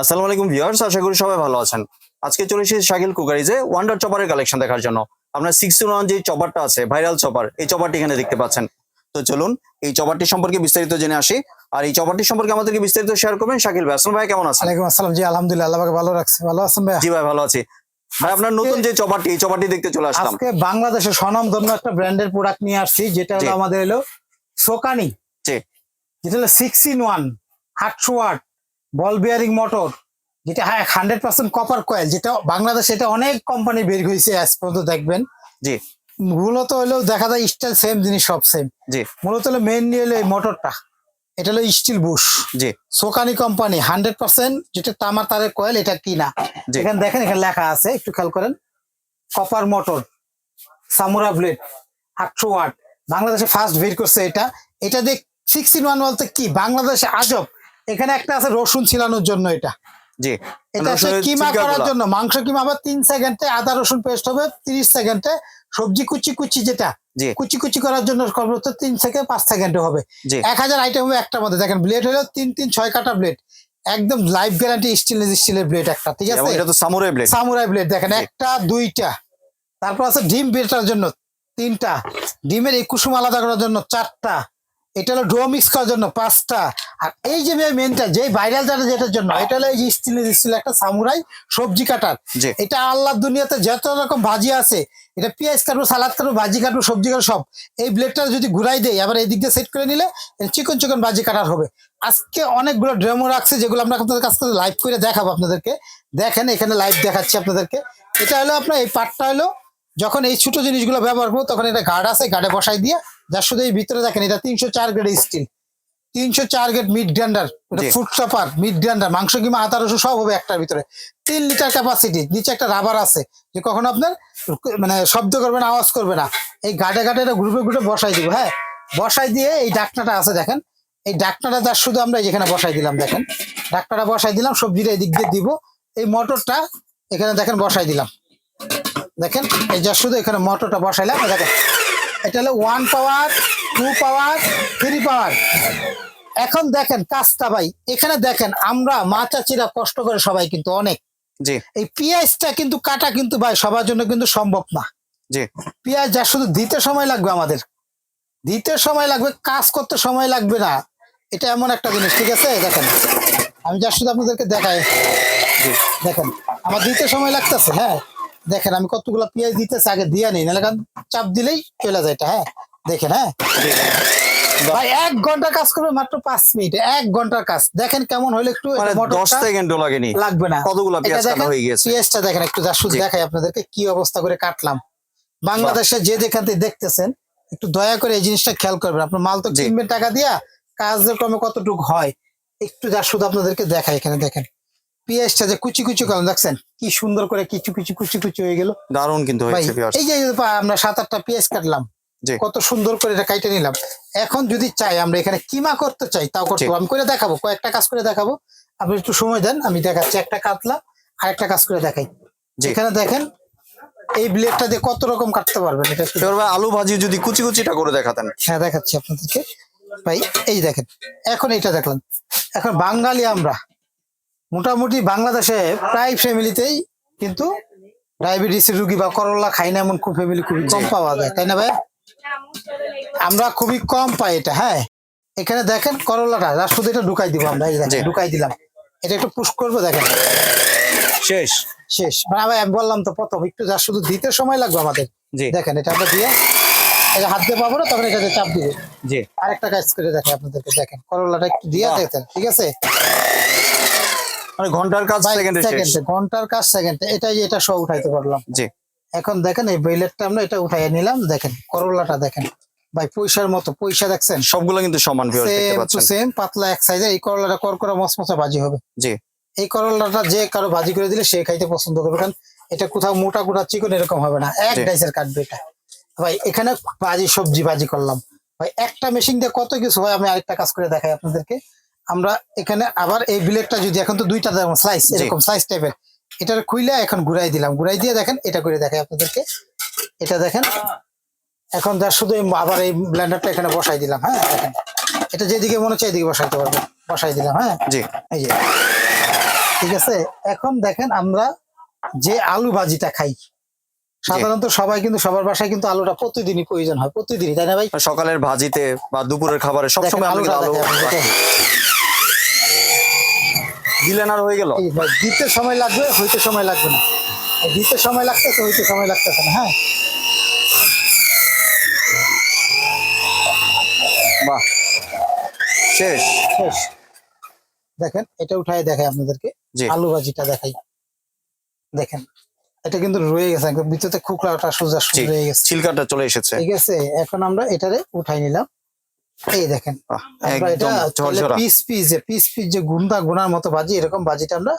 আসসালামু আলাইকুম ভিউয়ার্স আশা করি সবাই ভালো আছেন। আজকে চলে এসেছি শাকিল কুকারিজে ওয়ান্ডার চপারের কালেকশন দেখার জন্য। আপনার সিক্স ওয়ান যে চপারটা আছে ভাইরাল চপার এই চপারটি এখানে দেখতে পাচ্ছেন। তো চলুন এই চপারটি সম্পর্কে বিস্তারিত জেনে আসি। আর এই চপারটি সম্পর্কে আমাদেরকে বিস্তারিত শেয়ার করবেন শাকিল ভাই। আসসালাম ভাই কেমন আছেন? ওয়ালাইকুম আসসালাম জি আলহামদুলিল্লাহ আল্লাহ ভালো রাখছে। ভালো আছেন ভাইয়া? জি ভাই ভালো আছি। ভাই আপনার নতুন যে চপারটি এই চপারটি দেখতে চলে আসলাম। আজকে বাংলাদেশের স্বনামধন্য একটা ব্র্যান্ডের প্রোডাক্ট নিয়ে আসছি যেটা হলো আমাদের হলো সোকানি জি। যেটা হলো সিক্স ইন ওয়ান আটশো ওয়াট বল বিয়ারিং মোটর যেটা হ্যাঁ হান্ড্রেড পার্সেন্ট কপার কয়েল যেটা বাংলাদেশে এটা অনেক কোম্পানি বের হয়েছে আজ পর্যন্ত দেখবেন। জি। মূলত হলো দেখা যায় স্টাইল সেম জিনিস সব সেম জি। মূলত হলো মেনলি হলো এই মোটরটা। এটা হলো স্টিল বুশ জি। সোকানি কোম্পানি হান্ড্রেড পার্সেন্ট যেটা তামার তারের কয়েল এটা কিনা। এখানে দেখেন এখানে লেখা আছে একটু খেয়াল করেন। কপার মোটর সামুরা ব্লেড আটশো ওয়াট বাংলাদেশে ফার্স্ট বের করছে এটা। এটা দেখ সিক্সটিন ওয়ান বলতে কি? বাংলাদেশে আজব। এখানে একটা আছে রসুন ছিলানোর জন্য এটা। জি। এটা কিমা করার জন্য। মাংস কিমা আবার তিন সেকেন্ডে আদা রসুন পেস্ট হবে তিরিশ সেকেন্ডে সবজি কুচি কুচি যেটা কুচি কুচি করার জন্য সর্বোচ্চ তিন থেকে পাঁচ সেকেন্ডে হবে। এক হাজার আইটেম হবে একটার মধ্যে। দেখেন ব্লেড হলো তিন তিন ছয় কাটা ব্লেড একদম লাইফ গ্যারান্টি স্টেনলেস স্টিলের ব্লেড একটা ঠিক আছে? এটা তো সামুরাই ব্লেড সামুরাই ব্লেড দেখেন একটা দুইটা। তারপর আছে ডিম বেটার জন্য তিনটা। ডিমের এই কুসুম আলাদা করার জন্য চারটা। এটা হলো ডো মিক্স করার জন্য পাঁচটা। আর এই যে মেনটা যে ভাইরাল যেটা যেটার জন্য এটা হলো এই স্টিলের স্টিল একটা সামুরাই সবজি কাটার। এটা আল্লাহর দুনিয়াতে যত রকম ভাজি আছে এটা পেঁয়াজ কাটবো সালাদ কাটবো ভাজি কাটবো সবজি কাটবো সব। এই ব্লেডটা যদি ঘুরাই দেয় আবার এই দিক দিয়ে সেট করে নিলে চিকন চিকন ভাজি কাটার হবে। আজকে অনেকগুলো ড্রেমো রাখছে যেগুলো আমরা আপনাদের কাছ থেকে লাইভ করে দেখাবো আপনাদেরকে। দেখেন এখানে লাইভ দেখাচ্ছি আপনাদেরকে। এটা হলো আপনার এই পার্টটা হলো যখন এই ছোট জিনিসগুলো ব্যবহার করব তখন এটা গার্ড আছে গার্ডে বসাই দিয়ে যার শুধু এই ভিতরে দেখেন এটা তিনশো চার গ্রেড স্টিল তিনশো চার grade meat grinder. Food chopper meat grinder মাংস কিংবা আদা রসুন সব হবে একটার ভিতরে। তিন লিটার ক্যাপাসিটি নিচে একটা রাবার আছে যে কখনো আপনার মানে শব্দ করবে না আওয়াজ করবে না। এই গাটে গাটে এটা গ্রুপে গ্রুপে বসাই দিব হ্যাঁ? বসাই দিয়ে এই ডাকনাটা আছে দেখেন। এই ডাকনাটা যার শুধু আমরা যেখানে বসাই দিলাম দেখেন। ডাকনাটা বসাই দিলাম সবজিটা এই দিক দিয়ে দিব। এই মোটরটা এখানে দেখেন বসাই দিলাম। দেখেন এই যা শুধু এখানে মোটরটা বসাইলাম দেখেন। এটা হলো one power two power three power এখন দেখেন কাজটা ভাই এখানে দেখেন আমরা মা চাচিরা কষ্ট করে সবাই কিন্তু অনেক। জি। এই পেঁয়াজটা কিন্তু কাটা কিন্তু ভাই সবার জন্য কিন্তু সম্ভব না। জি। পেঁয়াজ যা শুধু দিতে সময় লাগবে আমাদের। দিতে সময় লাগবে কাজ করতে সময় লাগবে না। এটা এমন একটা জিনিস ঠিক আছে? দেখেন আমি যা শুধু আপনাদেরকে দেখাই। দেখেন আমার দিতে সময় লাগতেছে হ্যাঁ? দেখেন আমি কতগুলো পেঁয়াজ দিতেছে আগে দিয়ে নিই নাহলে কারণ চাপ দিলেই চলে যায় এটা হ্যাঁ? দেখেন হ্যাঁ? ভাই এক ঘণ্টা কাজ করবে মাত্র পাঁচ মিনিট এক ঘণ্টার কাজ। দেখেন কেমন হলে একটু মানে দশ লাগেনি। লাগবে না। কতগুলো পেঁয়াজ কাটা হয়ে গিয়েছে? পেঁয়াজটা দেখেন একটু যা শুধু দেখাই আপনাদেরকে কি অবস্থা করে কাটলাম। বাংলাদেশে যে যেখান থেকে দেখতেছেন একটু দয়া করে এই জিনিসটা খেয়াল করবেন। আপনার মাল তো। কিনবেন টাকা দিয়া কাজের ক্রমে কতটুকু হয় একটু যা শুধু আপনাদেরকে দেখাই এখানে দেখেন। পেঁয়াজটা যে কুচি কুচি করলাম দেখছেন? কি সুন্দর করে কিছু কিছু কুচি কুচি হয়ে গেল। দারুণ কিন্তু হয়েছে এই যে আমরা সাত আটটা পেঁয়াজ কাটলাম। কত সুন্দর করে এটা কাইটে নিলাম। এখন যদি চাই আমরা এখানে কিমা করতে চাই তাও করতে। আমি করে দেখাবো কয়েকটা কাজ করে দেখাবো। আপনি একটু সময় দেন আমি দেখাচ্ছি। একটা কাটলাম আর একটা কাজ করে দেখাই। এখানে দেখেন এই ব্লেডটা দিয়ে কত রকম কাটতে পারবেন এটা আলু ভাজি যদি কুচি কুচিটা করে দেখাতেন। হ্যাঁ দেখাচ্ছি আপনাদেরকে। ভাই এই দেখেন এখন এইটা দেখলাম। এখন বাঙালি আমরা মোটামুটি বাংলাদেশে প্রায় ফ্যামিলিতেই কিন্তু ডায়াবেটিসের রুগী বা করলা খাই না এমন খুব ফ্যামিলি খুবই কম পাওয়া যায় তাই না ভাই? আমরা খুবই কম পাই এটা হ্যাঁ? এখানে দেখেন করলাটা শুধু এটা ঢুকাই দিব আমরা ঢুকাই দিলাম। এটা একটু পুশ করব দেখেন। শেষ। শেষ। মানে ভাই আমি বললাম তো প্রথম একটু যা শুধু দিতে সময় লাগবে আমাদের। দেখেন এটা আমরা দিয়ে যে হাত দিয়ে পাবো না তখন এটাতে চাপ দিবে। জি। আরেকটা কাজ করে দেখেন আপনাদেরকে দেখেন করলাটা একটু দিয়ে দেখেন ঠিক আছে? মানে ঘণ্টার কাজ সেকেন্ডে শেষ। ঘণ্টার কাজ সেকেন্ডে এটা যে এটা সব উঠাইতে পারলাম। জি। এখন দেখেন এই বেলেটটা আমরা এটা উঠাইয়া নিলাম দেখেন করলাটা দেখেন। ভাই পয়সার মতো পয়সা দেখছেন? সবগুলো কিন্তু সমান ভিউয়ার্স দেখতে পাচ্ছেন। সেম পাতলা এক সাইজের এই করলাটা করকরা মচমচা ভাজি হবে। জি। এই করলাটা যে কারও ভাজি করে দিলে সে খাইতে পছন্দ করবে কারণ এটা কোথাও মোটা কোটা চিকন এরকম হবে না। এক ডাইসের কাটবে এটা। ভাই এখানে ভাজি সবজি ভাজি করলাম। ভাই একটা মেশিন দিয়ে কত কিছু হয় আমি আরেকটা কাজ করে দেখাই আপনাদেরকে। আমরা এখানে আবার এই ব্লেডটা যদি এখন তো দুইটা স্লাইস জি। এরকম স্লাইস টাইপের এটার খুইলে এখন ঘুরাই দিলাম। ঘুরাই দিয়ে দেখেন এটা করে দেখাই আপনাদেরকে। এটা দেখেন এখন যা শুধু আবার এই ব্লেন্ডারটা এখানে বসাই দিলাম হ্যাঁ দেখেন। এটা যেদিকে মনে হচ্ছে এদিকে বসাইতে পারবে বসাই দিলাম হ্যাঁ। জি। এই যে। ঠিক আছে? এখন দেখেন আমরা যে আলু ভাজিটা খাই সাধারণত সবাই কিন্তু সবার বাসায় কিন্তু আলুটা প্রতিদিনই প্রয়োজন হয় প্রতিদিনই তাই না ভাই? সকালের ভাজিতে বা দুপুরের খাবারে দেখেন সবসময় আলুটা আলু দেখেন, দেখেন। দিলেন আর হয়ে গেল? ভাই, দিতে সময় লাগবে হইতে সময় লাগবে না। দিতে সময় লাগতেছে হইতে সময় লাগতেছে না হ্যাঁ। বাহ। শেষ। শেষ। দেখেন এটা উঠাই দেখাই আপনাদেরকে। আলু ভাজিটা দেখাই। দেখেন এটা কিন্তু রয়ে গেছে একদম ভিতরে খুকড়াটা সোজা রয়ে গেছে। ছিলকাটা চলে এসেছে। ঠিক আছে এখন আমরা এটারে উঠাই নিলাম। এই দেখেন। আমরা এটা পিস পিস যে পিস পিস যে গুন্ডা গুনার মতো ভাজি এরকম ভাজিটা আমরা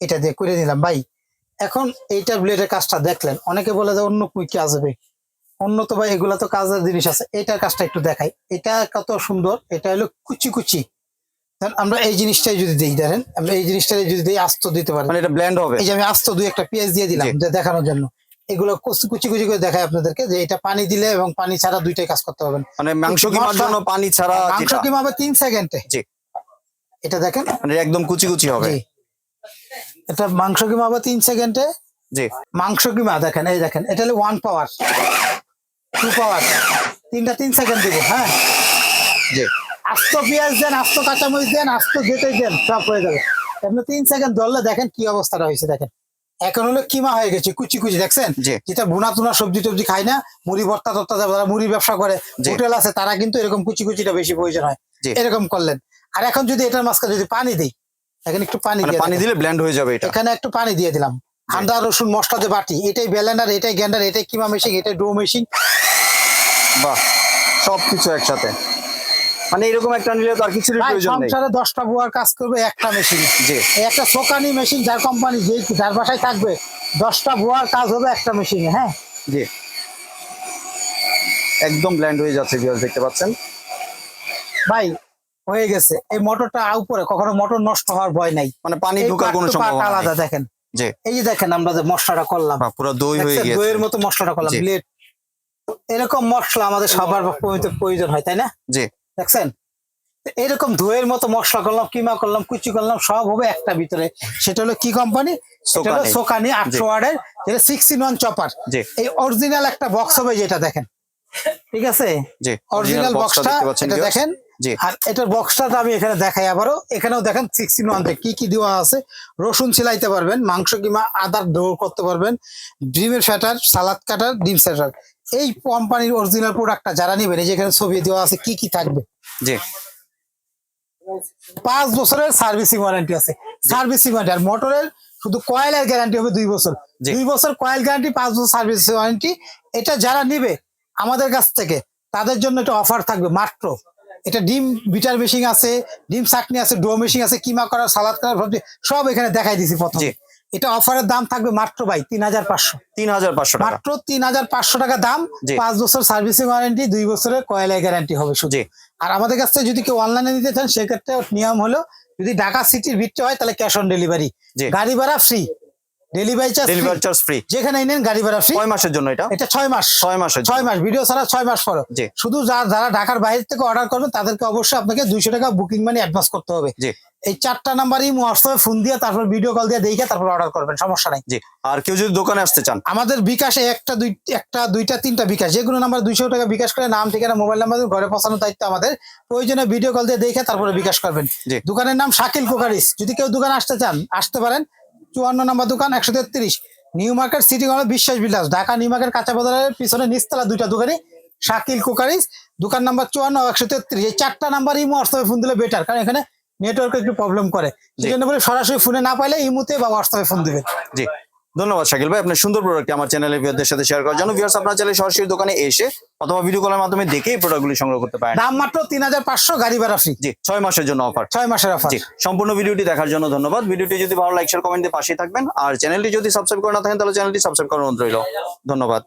এটা দিয়ে করে নিলাম। ভাই এখন এইটা ব্লেডের কাজটা দেখলেন। অনেকে বলে যে অন্য কি আসবে? অন্য তো ভাই এগুলা তো কাজের জিনিস আছে। এটার কাজটা একটু দেখাই। এটা কত সুন্দর। এটা হলো কুচি কুচি। আমরা এই জিনিসটাই যদি দিই দেখেন আমরা এই জিনিসটাই যদি দিই আস্ত দিতে পারি। মানে এটা ব্ল্যান্ড হবে। এই যে আমি আস্ত দুই একটা পেঁয়াজ দিয়ে দিলাম যে দেখানোর জন্য। এগুলো কুচি কুচি কুচি করে দেখাই আপনাদেরকে যে এটা পানি দিলে এবং পানি ছাড়া দুইটাই কাজ করতে পারবেন। মানে মাংস কিমার জন্য পানি ছাড়া মাংস যেটা কিমাবে তিন সেকেন্ডে। জি। এটা দেখেন। মানে একদম কুচি কুচি হবে। এটা মাংস কিমা হবে তিন সেকেন্ডে। জি। মাংস কিমা দেখেন এই দেখেন এটা হলো ওয়ান পাওয়ার টু পাওয়ার তিনটা তিন সেকেন্ড দিব হ্যাঁ। জি। আস্ত পেঁয়াজ দেন আস্ত কাঁচামরিচ দেন আস্ত যেটাই দেন সব হয়ে যাবে আপনি তিন সেকেন্ড ধরলে দেখেন কি অবস্থাটা হয়েছে দেখেন। এখন হলো কিমা হয়ে গেছে কুচি কুচি দেখছেন? যেটা ভুনা তুনা সবজি টবজি খায় না মুড়ি ভর্তা টর্তা যারা মুড়ি ব্যবসা করে। হোটেল আছে তারা কিন্তু এরকম কুচি কুচিটা বেশি প্রয়োজন হয়। এরকম করলেন। আর এখন যদি এটার মাঝখানে যদি পানি দিই এখানে একটু পানি মানে দিয়ে পানি দিলে ব্ল্যান্ড হয়ে যাবে এটা। এখানে একটু পানি দিয়ে দিলাম। আদা রসুন মশলা যে বাটি এটাই ব্যালেন্ডার এটাই গ্যান্ডার এটাই কিমা মেশিন এটাই ডো মেশিন বাহ সবকিছু একসাথে। মানে এরকম একটা নিলে তো আর কিছুর প্রয়োজন নেই। সংসারে দশটা বুয়ার কাজ করবে একটা মেশিন জি। একটা সোকানি মেশিন যার কোম্পানি যে যার বাসায় থাকবে দশটা বুয়ার কাজ হবে একটা মেশিনে হ্যাঁ? জি। একদম ব্ল্যান্ড হয়ে যাচ্ছে ভিউয়ার্স দেখতে পাচ্ছেন? ভাই হয়ে গেছে। এই মোটরটা উপরে কখনো মোটর নষ্ট হওয়ার ভয় নাই। মানে পানি ঢোকার কোনো সম্ভাবনা আলাদা দেখেন। জি। এই যে দেখেন আমরা যে মশলাটা করলাম। পুরো দই হয়ে? গিয়েছে। দইয়ের মতো মশলাটা করলাম। ব্লেড এরকম মশলা আমাদের সবার প্রয়োজন হয় তাই না? জি। দেখছেন? এরকম ধুয়ের মতো মশলা করলাম কিমা করলাম কুচি করলাম সব হবে একটা ভিতরে। সেটা হলো কি কোম্পানি সেটা হলো সোকানি। আটশো ওয়ার্ডের যেটা সিক্সটিন ওয়ান চপার এই অরিজিনাল একটা বক্স হবে যেটা দেখেন। ঠিক আছে? অরিজিনাল বক্সটা এটা দেখেন। আর এটার বক্সটা আমি এখানে দেখাই আবারও। এখানেও দেখেন সিক্সটিন ওয়ান কি কি দেওয়া আছে। রসুন ছিলাইতে পারবেন মাংস কিমা আদার দৌড় করতে পারবেন ডিমের ফ্যাটার সালাদ কাটার ডিম স্যাটার এই কোম্পানির অরিজিনাল প্রোডাক্টটা যারা নেবেন এই যেখানে ছবি দেওয়া আছে কি কি থাকবে? জি। পাঁচ বছরের সার্ভিসিং ওয়ারেন্টি আছে। সার্ভিসিং ওয়ারেন্টি আর মোটরের শুধু কয়েলের গ্যারান্টি হবে দুই বছর। দুই বছর কয়েল গ্যারান্টি পাঁচ বছর সার্ভিস ওয়ারেন্টি এটা যারা নিবে আমাদের কাছ থেকে তাদের জন্য একটা অফার থাকবে মাত্র। এটা ডিম বিটার মেশিন আছে ডিম চাটনি আছে ডো মেশিন আছে কিমা করার সালাদ করার সব এখানে দেখাই দিছি প্রথম। এটা অফারের দাম থাকবে মাত্র ভাই তিন হাজার পাঁচশো। তিন হাজার পাঁচশো মাত্র তিন হাজার পাঁচশো টাকা দাম। পাঁচ বছর সার্ভিসিং ওয়ারেন্টি দুই বছরের কয়েলের গ্যারান্টি হবে শুধু। আর আমাদের কাছ থেকে যদি কেউ অনলাইনে নিতে চান সেক্ষেত্রে নিয়ম হলো যদি ঢাকা সিটির ভিতরে হয় তাহলে ক্যাশ অন ডেলিভারি। গাড়ি ভাড়া free delivery charge delivery charge free যেখানে নেন গাড়ি ভাড়া ফ্রি মাসের জন্য এটা? এটা মাস। মাসের মাস। ভিডিও ছাড়া মাস পর শুধু যা- যারা ঢাকার বাইরে থেকে অর্ডার করবেন তাদেরকে অবশ্যই আপনাকে দুইশো টাকা বুকিং মানি অ্যাডভান্স করতে হবে। জি। এই চারটা নাম্বারই হোয়াটসঅ্যাপে ফোন দিয়ে তারপর ভিডিও কল দিয়ে দেখে তারপর অর্ডার করবেন সমস্যা নাই। জি। আর কেউ যদি দোকানে আসতে চান? আমাদের বিকাশে একটা দুই একটা দুইটা তিনটা বিকাশ। যে কোনো নাম্বার দুইশো টাকা বিকাশ করে নাম ঠিকানা মোবাইল নাম্বার ঘরে পৌঁছানোর দায়িত্ব আমাদের। প্রয়োজনে ভিডিও কল দিয়ে দেখে তারপরে বিকাশ করবেন। দোকানের নাম শাকিল কোকারিস। যদি কেউ দোকানে আসতে চান আসতে পারেন। চুয়ান্ন নম্বর দোকান একশো তেত্রিশ। নিউ মার্কেট সিটি কলেজ বিশ্বাস বিলাস ঢাকা নিউ মার্কেট কাঁচা বাজারের পিছনে নিচতলা দুইটা দোকানই শাকিল কুকারিস দোকান নাম্বার চুয়ান্ন একশো তেত্রিশ। এই চারটা নাম্বার ইমো হোয়াটসঅ্যাপে ফোন দিলে বেটার কারণ এখানে নেটওয়ার্ক একটু প্রবলেম করে। সেই জন্য বলে সরাসরি ফোনে না পাইলে ইমোতে বা হোয়াটসঅ্যাপে ফোন দেবে। জি। ধন্যবাদ শাকিল ভাই। আপনার সুন্দর প্রোডাক্ট আমার চ্যানেলের ভিউয়ারদের সাথে শেয়ার করার জন্য। ভিউয়ার্স আপনার চাইলে সরাসরি দোকানে এসে অথবা ভিডিও কলের মাধ্যমে দেখেই প্রোডাক্টগুলি সংগ্রহ করতে পারেন। দাম মাত্র তিন হাজার পাঁচশো গাড়ি ভাড়া ফ্রি জি ছয় মাসের জন্য অফার ছয় মাসের অফার জি সম্পূর্ণ ভিডিওটি দেখার জন্য ধন্যবাদ। ভিডিওটি যদি ভালো লাইক শেয়ার কমেন্ট দিয়ে পাশে থাকবেন। আর চ্যানেলটি যদি সাবস্ক্রাইব করে না থাকেন তাহলে চ্যানেলটি সাবস্ক্রাইব করার অনুরোধ রইল। ধন্যবাদ।